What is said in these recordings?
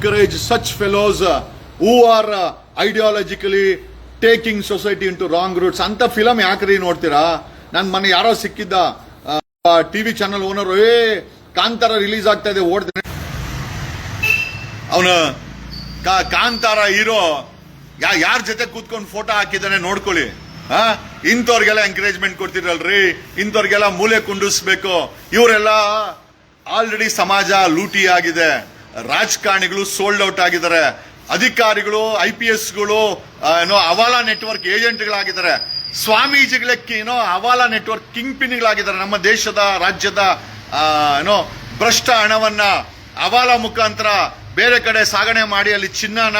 encourage such fellows uh, are uh, ideologically taking society into wrong routes ಅಂತ film ಯಾಕ್ರಿ ನೋಡ್ತೀರಾ? ನನ್ನ ಮನೆ ಯಾರೋ ಸಿಕ್ಕಿದ್ದ ಟಿವಿ ಚಾನಲ್ ಓನರ್ ಏ ಕಾಂತಾರ ರಿಲೀಸ್ ಆಗ್ತಾ ಇದೆ ಓಡ್ತೀನಿ ಅವನು ಕಾಂತಾರ ಹೀರೋ ಯಾರ ಜೊತೆ ಕೂತ್ಕೊಂಡು ಫೋಟೋ ಹಾಕಿದ್ದಾನೆ ನೋಡ್ಕೊಳ್ಳಿ. ಹಾ ಇಂಥವ್ರಿಗೆಲ್ಲ ಎಂಕರೇಜ್ಮೆಂಟ್ ಕೊಡ್ತಿರಲ್ರಿ ಇಂಥವ್ರಿಗೆಲ್ಲ ಮೂಲೆ ಕುಂಡಿಸ್ಬೇಕು. ಇವರೆಲ್ಲ ಆಲ್ರೆಡಿ ಸಮಾಜ ಲೂಟಿ ಆಗಿದೆ ರಾಜಕಾರಣಿಗಳು ಸೋಲ್ಡ್ ಔಟ್ ಆಗಿದ್ದಾರೆ. ಅಧಿಕಾರಿಗಳು ಐ ಪಿ ಎಸ್ಗಳು ಏನೋ ಅವಾಲಾ ನೆಟ್ವರ್ಕ್ ಏಜೆಂಟ್ಗಳಾಗಿದ್ದಾರೆ ಸ್ವಾಮೀಜಿಗಳಕ್ಕೆ ಏನೋ ಅವಾಲಾ ನೆಟ್ವರ್ಕ್ ಕಿಂಗ್ ಪಿನ್ಗಳಾಗಿದ್ದಾರೆ ನಮ್ಮ ದೇಶದ, ರಾಜ್ಯದ ಏನೋ ಭ್ರಷ್ಟ ಹಣವನ್ನ ಅವಾಲ ಮುಖಾಂತರ ಬೇರೆ ಕಡೆ ಸಾಗಣೆ ಮಾಡಿ ಅಲ್ಲಿ ಚಿನ್ನನ,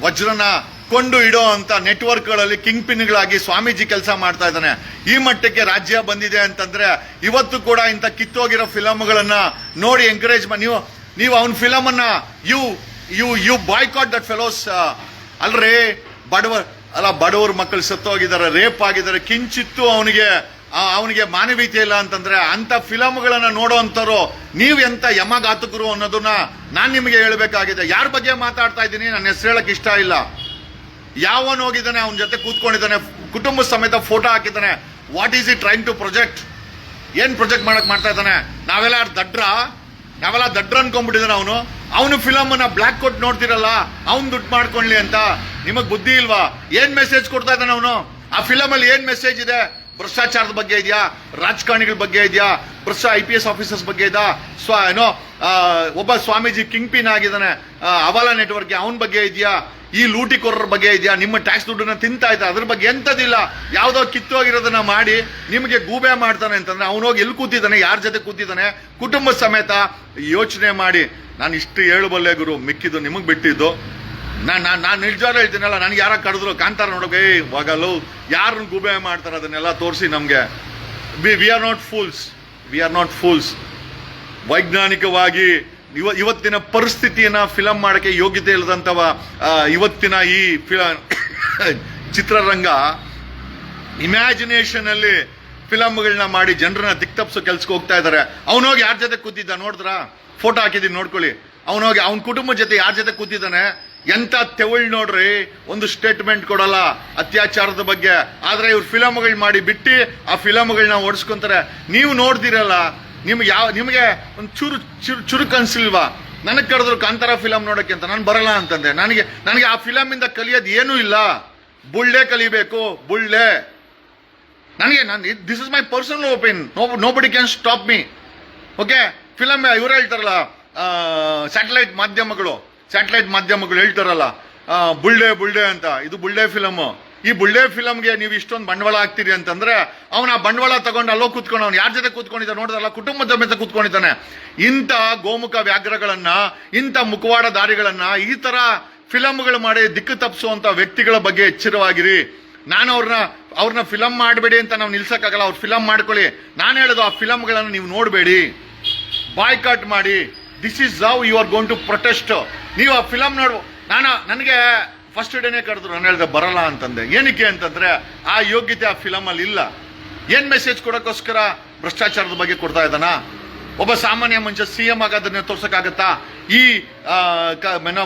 ವಜ್ರನ ಕೊಂಡು ಇಡೋ ಅಂತ ನೆಟ್ವರ್ಕ್ಗಳಲ್ಲಿ ಕಿಂಗ್ ಪಿನ್ಗಳಾಗಿ ಸ್ವಾಮೀಜಿ ಕೆಲಸ ಮಾಡ್ತಾ ಇದ್ದಾನೆ. ಈ ಮಟ್ಟಕ್ಕೆ ರಾಜ್ಯ ಬಂದಿದೆ ಅಂತಂದ್ರೆ ಇವತ್ತು ಕೂಡ ಇಂಥ ಕಿತ್ತೋಗಿರೋ ಫಿಲಮ್ಗಳನ್ನ ನೋಡಿ ಎಂಕರೇಜ್ ನೀವು ನೀವು ಅವನ ಫಿಲಮ್ ಅನ್ನ you you you boycott that fellows ಅಲ್ರಿ, ಬಡವ, ಅಲ್ಲ, ಬಡವ್ರ ಮಕ್ಕಳು ಸತ್ತೋಗಿದ್ದಾರೆ ರೇಪ್ ಆಗಿದ್ದಾರೆ, ಕಿಂಚಿತ್ತು ಅವನಿಗೆ ಅವನಿಗೆ ಮಾನವೀಯತೆ ಇಲ್ಲ ಅಂತಂದ್ರೆ ಅಂತ ಫಿಲಮ್ಗಳನ್ನ ನೋಡೋಂಥವ್ರು ನೀವು ಎಂತ ಯಮಘಾತಕರು ಅನ್ನೋದನ್ನ ನಾನ್ ನಿಮಗೆ ಹೇಳಬೇಕಾಗಿದೆ. ಯಾರ ಬಗ್ಗೆ ಮಾತಾಡ್ತಾ ಇದ್ದೀನಿ ನನ್ನ ಹೆಸರು ಹೇಳಕ್ ಇಷ್ಟ ಇಲ್ಲ. ಯಾವನ್ ಹೋಗಿದ್ದಾನೆ, ಅವನ ಜೊತೆ ಕೂತ್ಕೊಂಡಿದ್ದಾನೆ, ಕುಟುಂಬ ಸಮೇತ ಫೋಟೋ ಹಾಕಿದ್ದಾನೆ. What is he trying to project ಏನ್ ಪ್ರೊಜೆಕ್ಟ್ ಮಾಡಕ್ ಮಾಡ್ತಾ ಇದ್ದಾನೆ? ನಾವೆಲ್ಲ ದಡ್ರ? ನಾವೆಲ್ಲ ದಡ್ರ ಅನ್ಕೊಂಡ್ಬಿಟ್ಟಿದ್ದಾನೆ ಅವನು. ಅವನು ಫಿಲಮ್ ಅನ್ನ ಬ್ಲಾಕ್ ಕೊಟ್ಟು ನೋಡ್ತಿರಲ್ಲ, ಅವ್ನು ದುಡ್ಡು ಮಾಡ್ಕೊಳ್ಳಿ ಅಂತ. ನಿಮಗೆ ಬುದ್ಧಿ ಇಲ್ವಾ? ಏನ್ ಮೆಸೇಜ್ ಕೊಡ್ತಾ ಇದ್ದಾನೆ ಅವನು? ಆ ಫಿಲಮಲ್ಲಿ ಏನ್ ಮೆಸೇಜ್ ಇದೆ? ಭ್ರಷ್ಟಾಚಾರದ ಬಗ್ಗೆ ಇದೆಯಾ? ರಾಜಕಾರಣಿಗಳ ಬಗ್ಗೆ ಇದೆಯಾ? ಭ್ರಷ್ಟ ಐ ಪಿ ಎಸ್ ಆಫೀಸರ್ಸ್ ಬಗ್ಗೆ ಇದಾ ಸ್ವ ಏನೋ ಒಬ್ಬ ಸ್ವಾಮೀಜಿ ಕಿಂಗ್ ಪಿನ್ ಆಗಿದ್ದಾನೆ. ಅವಾಲ ನೆಟ್ವರ್ಕ್ ಅವನ ಬಗ್ಗೆ ಇದೆಯಾ? ಈ ಲೂಟಿಕೋರರ ಬಗ್ಗೆ ಇದೆಯಾ? ನಿಮ್ಮ ಟ್ಯಾಕ್ಸ್ ದುಡ್ಡನ್ನ ತಿಂತಾ ಇದ್ದ. ಅದ್ರ ಬಗ್ಗೆ ಎಂತದಿಲ್ಲ ಯಾವುದೋ ಕಿತ್ತೋಗಿರೋದನ್ನ ಮಾಡಿ ನಿಮಗೆ ಗೂಬೆ ಮಾಡ್ತಾನೆ ಅಂತಂದ್ರೆ ಅವನೋಗಿ ಎಲ್ಲಿ ಕೂತಿದ್ದಾನೆ? ಯಾರ ಜೊತೆ ಕೂತಿದ್ದಾನೆ? ಕುಟುಂಬ ಸಮೇತ ಯೋಚನೆ ಮಾಡಿ. ನಾನು ಇಷ್ಟು ಹೇಳಬಲ್ಲೆ ಗುರು, ಮಿಕ್ಕಿದ್ದು ನಿಮಗೆ ಬಿಟ್ಟಿದ್ದು. ನಾನು ನಾನು ನಾನು ನಿಜವಾಗ್ಲೂ ಹೇಳ್ತೀನಲ್ಲ, ನನಗೆ ಯಾರ ಕಡಿದ್ರು ಕಾಂತಾರ ನೋಡೋಕೆ ಬಗಲು ಯಾರು ಗೂಬೆ ಮಾಡ್ತಾರೆ? ಅದನ್ನೆಲ್ಲ ತೋರಿಸಿ ನಮಗೆ. We we are not fools we are not fools ವೈಜ್ಞಾನಿಕವಾಗಿ ಇವ ಇವತ್ತಿನ ಪರಿಸ್ಥಿತಿಯನ್ನ ಫಿಲಂ ಮಾಡಕ್ಕೆ ಯೋಗ್ಯತೆ ಇಲ್ಲದಂತವ ಇವತ್ತಿನ ಈ ಫಿಲ ಚಿತ್ರರಂಗ ಇಮ್ಯಾಜಿನೇಷನ್ ಅಲ್ಲಿ ಫಿಲಮ್ಗಳನ್ನ ಮಾಡಿ ಜನರನ್ನ ದಿಕ್ತಪ್ಸೋ ಕೆಲ್ಸಕ್ಕೆ ಹೋಗ್ತಾ ಇದ್ದಾರೆ ಅವನೋಗಿ ಯಾರ ಜೊತೆ ಕೂತಿದ್ದ ನೋಡಿದ್ರ? ಫೋಟೋ ಹಾಕಿದೀನಿ ನೋಡ್ಕೊಳ್ಳಿ. ಅವನೋಗಿ ಅವನ ಕುಟುಂಬ ಜೊತೆ ಯಾರ ಜೊತೆ ಕೂತಿದ್ದಾನೆ? ಎಂತ ತೆವಳ್ ನೋಡ್ರಿ? ಒಂದು ಸ್ಟೇಟ್ಮೆಂಟ್ ಕೊಡಲ್ಲ ಅತ್ಯಾಚಾರದ ಬಗ್ಗೆ. ಆದ್ರೆ ಇವ್ರು ಫಿಲಮ್ಗಳು ಮಾಡಿ ಬಿಟ್ಟು ಆ ಫಿಲಮ್ಗಳನ್ನ ಓಡಿಸ್ಕೊಂತಾರೆ. ನೀವು ನೋಡ್ದಿರಲ್ಲ ನಿಮ್ಗೆ ಯಾವ, ನಿಮಗೆ ಒಂದು ಚೂರು, ಚುರು ಚುರುಕು ಅನ್ಸಿಲ್ವಾ ನನಗೆ ಕರೆದ್ರು ಕಾಂತಾರ ಫಿಲಮ್ ನೋಡೋಕ್ಕೆ ಅಂತ, ನಾನು ಬರಲ್ಲ ಅಂತಂದೆ. ನನಗೆ ನನಗೆ ಆ ಫಿಲಮಿಂದ ಕಲಿಯೋದು ಏನೂ ಇಲ್ಲ. ಬುಳ್ಳೆ ಕಲಿಬೇಕು, ಬುಳ್ಳೆ. ನನಗೆ, ನಾನು this is my personal opinion no nobody can stop me okay film ಇವರು ಹೇಳ್ತಾರಲ್ಲ ಸ್ಯಾಟಲೈಟ್ ಮಾಧ್ಯಮಗಳು. ಸ್ಯಾಟಲೈಟ್ ಮಾಧ್ಯಮಗಳು ಹೇಳ್ತಾರಲ್ಲ ಬುಳ್ಳೆ ಬುಳ್ಳೆ ಅಂತ. ಇದು ಬುಳ್ಳೆ ಫಿಲಮ್ ಈ ಬುಳ್ಳೆ ಫಿಲಮ್ಗೆ ನೀವು ಇಷ್ಟೊಂದು ಬಂಡವಾಳ ಹಾಕ್ತೀರಿ ಅಂತಂದ್ರೆ ಅವನ ಬಂಡವಾಳ ತಗೊಂಡು ಅಲ್ಲೋ ಕೂತ್ಕೊಂಡು ಅವ್ನು ಯಾರ ಜೊತೆ ಕೂತ್ಕೊಂಡಿದ್ದಾನೆ ನೋಡಿದ್ರಲ್ಲ ಕುಟುಂಬದ ಮೇಲೆ ಕೂತ್ಕೊಂಡಿದ್ದಾನೆ. ಇಂಥ ಗೋಮುಖ ವ್ಯಾಘ್ರಗಳನ್ನ, ಇಂಥ ಮುಖವಾಡ ದಾರಿಗಳನ್ನ ಈ ತರ ಫಿಲಮ್ಗಳು ಮಾಡಿ ದಿಕ್ಕು ತಪ್ಪಿಸುವಂತ ವ್ಯಕ್ತಿಗಳ ಬಗ್ಗೆ ಎಚ್ಚರವಾಗಿರಿ. ನಾನು ಅವ್ರನ್ನ ಅವ್ರನ್ನ ಫಿಲಮ್ ಮಾಡಬೇಡಿ ಅಂತ ನಾವು ನಿಲ್ಸಕ್ಕಾಗಲ್ಲ, ಅವ್ರು ಫಿಲಮ್ ಮಾಡ್ಕೊಳ್ಳಿ. ನಾನು ಹೇಳೋದು ಆ ಫಿಲಮ್ಗಳನ್ನು ನೀವು ನೋಡಬೇಡಿ. ಬಾಯ್ಕಾಟ್ ಮಾಡಿ this is how you are going to protest ನೀವು ಆ ಫಿಲಮ್ ನೋಡು ನಾನು ನನಗೆ ಫಸ್ಟ್ ಡೇನೆ ಕರೆದ್ರು ನಾನು ಹೇಳಿದೆ, ಬರಲ್ಲ ಅಂತಂದೆ. ಏನಕ್ಕೆ ಅಂತಂದ್ರೆ, ಆ ಯೋಗ್ಯತೆ ಆ ಫಿಲಮ್ ಅಲ್ಲಿ ಇಲ್ಲ. ಏನ್ ಮೆಸೇಜ್ ಕೊಡೋಕ್ಕೋಸ್ಕರ ಭ್ರಷ್ಟಾಚಾರದ ಬಗ್ಗೆ ಕೊಡ್ತಾ ಇದ್ದಾನ? ಒಬ್ಬ ಸಾಮಾನ್ಯ ಮನುಷ್ಯ ಸಿ ಎಂ ಆಗೋದನ್ನ ತೋರ್ಸಕ್ಕಾಗತ್ತಾ? ಈ ಏನೋ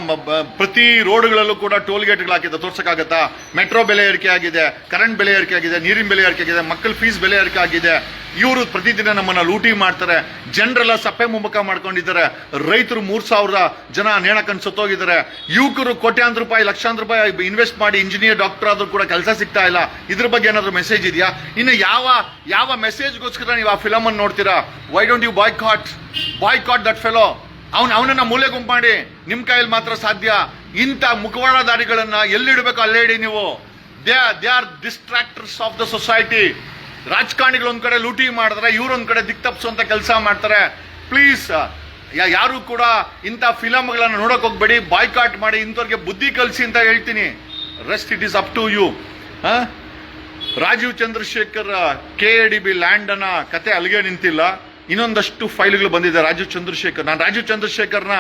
ಪ್ರತಿ ರೋಡ್ಗಳಲ್ಲೂ ಕೂಡ ಟೋಲ್ ಗೇಟ್ಗಳು ಹಾಕಿದೆ ತೋರ್ಸಕ್ಕಾಗತ್ತಾ? ಮೆಟ್ರೋ ಬೆಲೆ ಏರಿಕೆ ಆಗಿದೆ, ಕರೆಂಟ್ ಬೆಲೆ ಏರಿಕೆ ಆಗಿದೆ, ನೀರಿನ ಬೆಲೆ ಏರಿಕೆ ಆಗಿದೆ, ಮಕ್ಕಳ ಫೀಸ್ ಬೆಲೆ ಏರಿಕೆ ಆಗಿದೆ. ಇವರು ಪ್ರತಿದಿನ ನಮ್ಮನ್ನ ಲೂಟಿ ಮಾಡ್ತಾರೆ. ಜನರೆಲ್ಲ ಸಪ್ಪೆ ಮುಂಬಕ ಮಾಡ್ಕೊಂಡಿದ್ದಾರೆ. ರೈತರು ಮೂರು ಸಾವಿರ ಜನ ನೇಣಕಂಡು ಸತ್ತೋಗಿದ್ದಾರೆ ಯುವಕರು ಕೋಟ್ಯಾಂತರ ರೂಪಾಯಿ, ಲಕ್ಷಾಂತರ ರೂಪಾಯಿ ಇನ್ವೆಸ್ಟ್ ಮಾಡಿ ಇಂಜಿನಿಯರ್ ಡಾಕ್ಟರ್ ಆದರೂ ಕೂಡ ಕೆಲಸ ಸಿಗ್ತಾ ಇಲ್ಲ. ಇದ್ರ ಬಗ್ಗೆ ಏನಾದರೂ ಮೆಸೇಜ್ ಇದೆಯಾ? ಇನ್ನು ಯಾವ ಯಾವ ಮೆಸೇಜ್ಗೋಸ್ಕರ ನೀವು ಆ ಫಿಲಮನ್ನು ನೋಡ್ತೀರಾ? Why don't you boycott boycott that fellow ಅವನ್ ಅವನನ್ನ ಮೂಲೆ ಗುಂಪು ಮಾಡಿ ನಿಮ್ಮ ಕೈಯಲ್ಲಿ ಮಾತ್ರ ಸಾಧ್ಯ. ಇಂಥ ಮುಖವಾಡದಾರಿಗಳನ್ನ ಎಲ್ಲಿಡಬೇಕು ಅಲ್ಲೇ ಇಡಿ ನೀವು? They they are distractors of the society. ರಾಜಕಾರಣಿಗಳು ಒಂದ್ ಕಡೆ ಲೂಟಿ ಮಾಡಿದ್ರೆ ಇವ್ರೊಂದ್ ಕಡೆ ದಿಕ್ ತಪ್ಪಿಸುವಂತ ಕೆಲಸ ಮಾಡ್ತಾರೆ. ಪ್ಲೀಸ್ ಯಾರು ಕೂಡ ಇಂಥ ಫಿಲಮ್ಗಳನ್ನ ನೋಡಕ್ ಹೋಗ್ಬೇಡಿ, ಬಾಯ್ಕಾಟ್ ಮಾಡಿ ಇಂಥವ್ರಿಗೆ ಬುದ್ಧಿ ಕಲಿಸಿ ಅಂತ ಹೇಳ್ತೀನಿ. Rest it is up to you Rajiv Chandrasekhar, K A D B land ಅನ್ನ ಕತೆ ಅಲ್ಲಿಗೆ ನಿಂತಿಲ್ಲ. ಇನ್ನೊಂದಷ್ಟು ಫೈಲ್ಗಳು ಬಂದಿದೆ. ರಾಜೀವ್ ಚಂದ್ರಶೇಖರ್. ನಾನು ರಾಜೀವ್ ಚಂದ್ರಶೇಖರ್ನ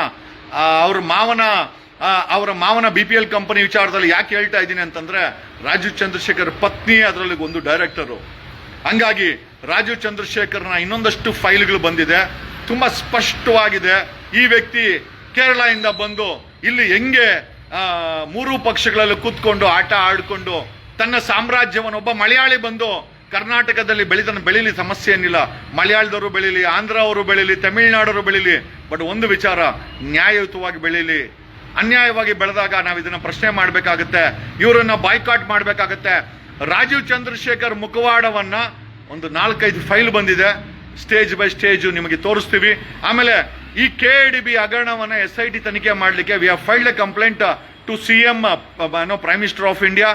ಅವ್ರ ಮಾವನ ಅವರ ಮಾವನ ಬಿ ಪಿ ಎಲ್ ಕಂಪನಿ ವಿಚಾರದಲ್ಲಿ ಯಾಕೆ ಹೇಳ್ತಾ ಇದ್ದೀನಿ ಅಂತಂದ್ರೆ ರಾಜೀವ್ ಚಂದ್ರಶೇಖರ್ ಪತ್ನಿ ಅದರಲ್ಲಿ ಒಂದು ಡೈರೆಕ್ಟರು ಹಂಗಾಗಿ ರಾಜೀವ್ ಚಂದ್ರಶೇಖರ್ನ ಇನ್ನೊಂದಷ್ಟು ಫೈಲ್ಗಳು ಬಂದಿದೆ. ತುಂಬಾ ಸ್ಪಷ್ಟವಾಗಿದೆ. ಈ ವ್ಯಕ್ತಿ ಕೇರಳದಿಂದ ಬಂದು ಇಲ್ಲಿ ಹೆಂಗೆ ಮೂರು ಪಕ್ಷಗಳಲ್ಲಿ ಕೂತ್ಕೊಂಡು ಆಟ ಆಡಿಕೊಂಡು ತನ್ನ ಸಾಮ್ರಾಜ್ಯವನ್ನು ಒಬ್ಬ ಮಲಯಾಳಿ ಬಂದು ಕರ್ನಾಟಕದಲ್ಲಿ ಬೆಳಿತನ ಬೆಳೀಲಿ ಸಮಸ್ಯೆ ಏನಿಲ್ಲ. ಮಲಯಾಳದವರು ಬೆಳೀಲಿ ಆಂಧ್ರ ಅವರು ಬೆಳೀಲಿ, ತಮಿಳುನಾಡವರು ಬೆಳೀಲಿ. ಬಟ್ ಒಂದು ವಿಚಾರ, ನ್ಯಾಯಯುತವಾಗಿ ಬೆಳೀಲಿ. ಅನ್ಯಾಯವಾಗಿ ಬೆಳೆದಾಗ ನಾವು ಇದನ್ನ ಪ್ರಶ್ನೆ ಮಾಡಬೇಕಾಗುತ್ತೆ. ಇವರನ್ನ ಬಾಯ್ಕಾಟ್ ಮಾಡಬೇಕಾಗತ್ತೆ. ರಾಜೀವ್ ಚಂದ್ರಶೇಖರ್ ಮುಖವಾಡವನ್ನ ಒಂದು ನಾಲ್ಕೈದು ಫೈಲ್ ಬಂದಿದೆ. ಸ್ಟೇಜ್ ಬೈ ಸ್ಟೇಜ್ ನಿಮಗೆ ತೋರಿಸ್ತೀವಿ. ಆಮೇಲೆ ಈ ಕೆ ಡಿ ಬಿ ಹಗರಣವನ್ನು ಎಸ್ ಐ ಟಿ ತನಿಖೆ ಮಾಡಲಿಕ್ಕೆ we have filed a complaint to C M prime minister of India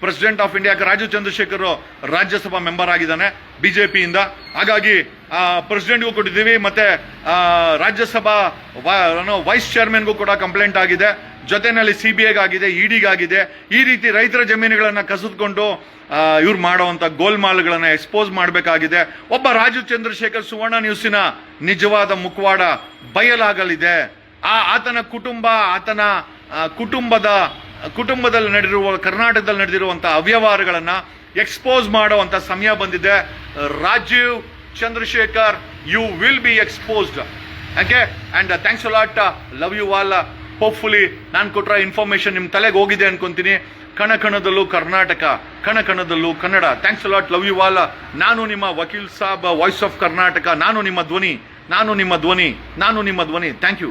president of India Rajiv Chandrasekhar Rajya Sabha member ಆಗಿದ್ದಾನೆ, ಬಿಜೆಪಿಯಿಂದ. ಹಾಗಾಗಿ ಪ್ರೆಸಿಡೆಂಟ್ಗೂ ಕೊಟ್ಟಿದ್ದೀವಿ, ಮತ್ತೆ ರಾಜ್ಯಸಭಾ ವೈಸ್ ಚೇರ್ಮನ್ಗೂ ಕೂಡ ಕಂಪ್ಲೇಂಟ್ ಆಗಿದೆ. ಜೊತೆನಲ್ಲಿ ಸಿ ಬಿ ಐಗಾಗಿದೆ ಇಡಿಗಾಗಿದೆ ಈ ರೀತಿ ರೈತರ ಜಮೀನುಗಳನ್ನು ಕಸಿದುಕೊಂಡು ಇವ್ರು ಮಾಡುವಂತ ಗೋಲ್ಮಾಲ್ಗಳನ್ನು ಎಕ್ಸ್ಪೋಸ್ ಮಾಡಬೇಕಾಗಿದೆ. ಒಬ್ಬ ರಾಜೀವ್ ಚಂದ್ರಶೇಖರ್ ಸುವರ್ಣ ನ್ಯೂಸಿನ ನಿಜವಾದ ಮುಖವಾಡ ಬಯಲಾಗಲಿದೆ. ಆ, ಆತನ ಕುಟುಂಬ, ಆತನ ಕುಟುಂಬದ ಕುಟುಂಬದಲ್ಲಿ ನಡೆದಿರುವ, ಕರ್ನಾಟಕದಲ್ಲಿ ನಡೆದಿರುವಂಥ ಅವ್ಯವಹಾರಗಳನ್ನು ಎಕ್ಸ್ಪೋಸ್ ಮಾಡುವಂಥ ಸಮಯ ಬಂದಿದೆ. Rajiv Chandrasekhar you will be exposed okay and thanks lot love you all hopefully ನಾನು ಕೊಟ್ಟಿರೋ ಇನ್ಫಾರ್ಮೇಷನ್ ನಿಮ್ಮ ತಲೆಗೆ ಹೋಗಿದೆ ಅನ್ಕೊಂತೀನಿ. ಕಣ ಕಣದಲ್ಲೂ ಕರ್ನಾಟಕ, ಕಣ ಕಣದಲ್ಲೂ Kannada. Thanks lot love you all ನಾನು ನಿಮ್ಮ ವಕೀಲ್ ಸಾಬ್ ವಾಯ್ಸ್ ಆಫ್ ಕರ್ನಾಟಕ. ನಾನು ನಿಮ್ಮ ಧ್ವನಿ. ನಾನು ನಿಮ್ಮ ಧ್ವನಿ. ನಾನು ನಿಮ್ಮ ಧ್ವನಿ. Thank you